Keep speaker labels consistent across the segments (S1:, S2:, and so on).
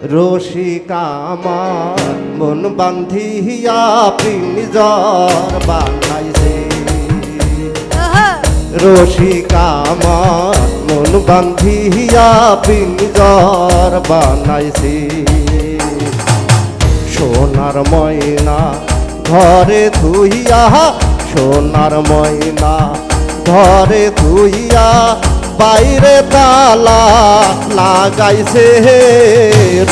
S1: রসিকা আমার মন বান্ধিয়া পিঞ্জর বানাইছে। রসিকা আমার মন বান্ধিয়া পিঞ্জর বানাইছে। সোনার ময়না ঘরে ধুইয়া সোনার ময়না ঘরে ধুইয়া বাইরে তালা লাগাইছে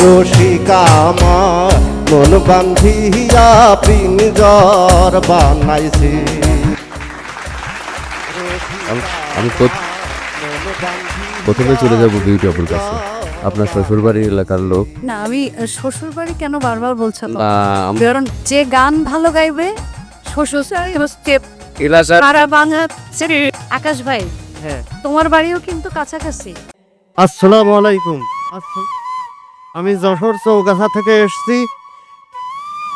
S1: রসিকা আমার। মন বান্ধিয়া পিঞ্জর বানাইছে।
S2: আমি প্রথমে চলে যাব বিউটি আপুর কাছে। আপনার শ্বশুরবাড়ির এলাকার লোক।
S3: না আমি শ্বশুর বাড়ি কেন বারবার বলছো তো? কারণ যে গান ভালো গাইবে শ্বশুর বাংলা আকাশ ভাই হ্যাঁ। তোমার বাড়িও কিন্তু কাছাকাছি।
S1: আসসালামু আলাইকুম। আমি যশোর চৌগাছা থেকে এসেছি।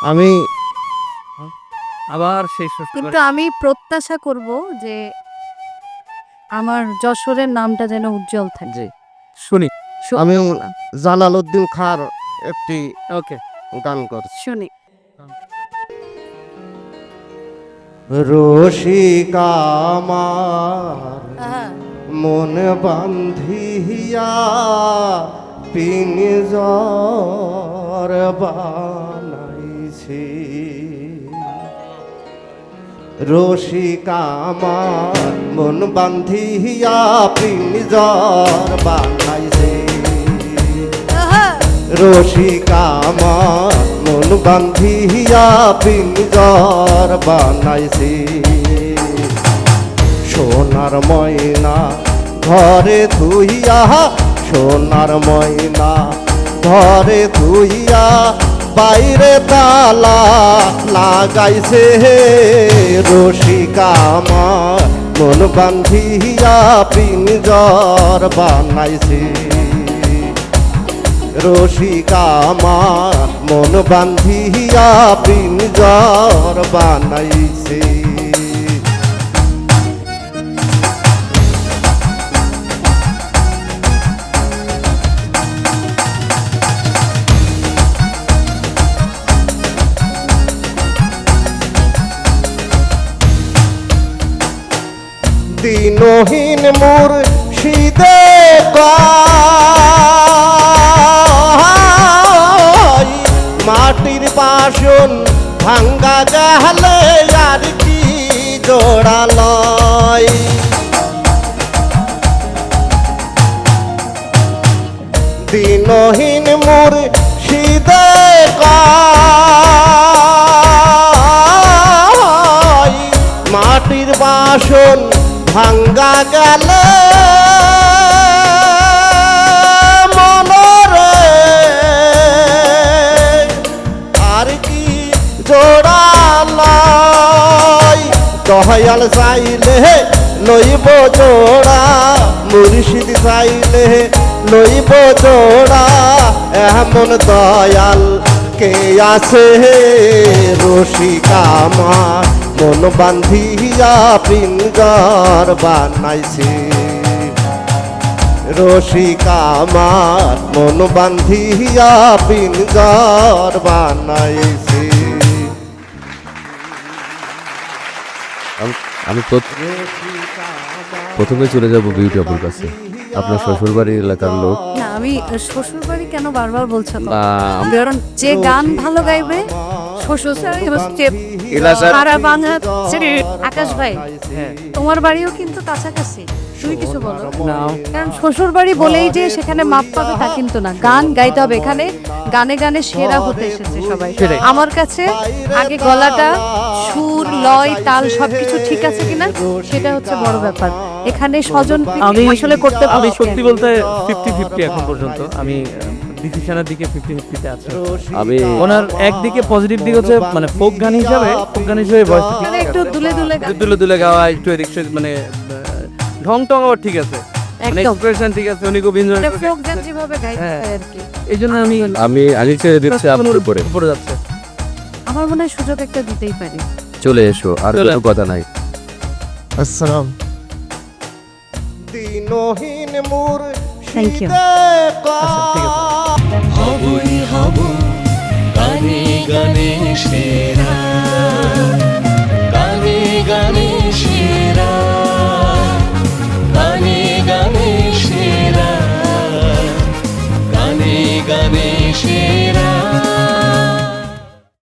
S1: আমি
S4: আবার সেই
S3: কিন্তু আমি প্রত্যাশা করব যে আমার যশোরের নামটা যেন উজ্জ্বল থাকে।
S4: শুনি।
S1: আমি জালাল উদ্দিন খার একটি
S4: ওকে।
S1: গান করছি।
S3: শুনি।
S1: রসিকা আমার মন বান্ধিয়া পিঞ্জর বানাইছে। রসিকা আমার মন বান্ধিয়া পিঞ্জর বানাইছে। রসিকা আমার মন বান্ধিয়া পিঞ্জর বানাইছে। সোনার ময়না ঘরে ধুইয়া, সোনার ময়না ঘরে ধুইয়া বাইরে তালা লাগাইছে রসিকা আমার। মন বান্ধিয়া পিঞ্জর বানাইছে। রসিকা আমার, মন বান্ধিয়া পিঞ্জর বানাইছে। দিনহীন মোর শীতে মাটির বাসন ভাঙ্গা গেলে আর কি জোড়ালয় দিনহীন মোর শীতে মাটির বাসন ভাঙ্গা গেলে আর কি দয়াল চাইলে লইব জোড়া, মুর্শিদ চাইলে লইব জোড়া। এমন দয়াল কে আছে রসিকা মন বান্ধিয়া পিঞ্জর বানাইছে। রসিকা আমার মন বান্ধিয়া পিঞ্জর বানাইছে।
S2: আম- আমি প্রথ- প্রথমে চলে যাব বিউটি আপুর কাছে। আপনার শ্বশুরবাড়ির এলাকার লোক।
S3: না আমি শ্বশুর বাড়ি কেন বারবার বলছো? কারণ যে গান ভালো গাইবে শ্বশুর বাংলা আকাশ ভাই হ্যাঁ তোমার বাড়িও কিন্তু কাছাকাছি। তুমি কিছু বলো? কারণ শ্বশুর বাড়ি বলেই যে সেখানে মাপ পাবে তা কিন্তু না। গান গাইতে হবে এখানে। গানে গানে সেরা হতে এসেছে সবাই। আমার কাছে আগে গলাটা সুর লয় তাল সবকিছু ঠিক আছে কিনা সেটা হচ্ছে বড় ব্যাপার। এখানে স্বজন
S4: আমি
S3: আসলে করতে
S4: আমি
S3: পারছি
S4: সত্যি বলতে ফিফটি ফিফটি এখন পর্যন্ত। আমি ডিসিশনের দিকে ফিফটি ফিফটিতে আছি।
S2: আমি
S4: ওনার একদিকে পজিটিভ দিক হচ্ছে মানে ফোক গান হিসাবে ফোক গান হিসাবে ভয়েস
S3: মানে একটু দুলে দুলে
S4: দুলে দুলে গাওয়া একটু এদিক মানে ঢং টং আবার ঠিক আছে। মানে
S3: একদম।
S4: এক্সপ্রেশন ঠিক আছে উনি খুব enjoy করে।
S3: ফোক গান যেভাবে গাইতে আর কি।
S4: এই জন্য আমি
S2: আমি ছেড়ে দিচ্ছি আপনার উপরে
S4: উপরে যাচ্ছে।
S3: আমার মনে হয় সুযোগ একটা দিতেই পারি।
S2: চলে এসো আর কোনো কথা নাই।
S1: আসসালাম। দিনহীন মোর. শীতে
S4: আচ্ছা, ঠিক আছে।
S5: হবই হব গানে গানে সেরা।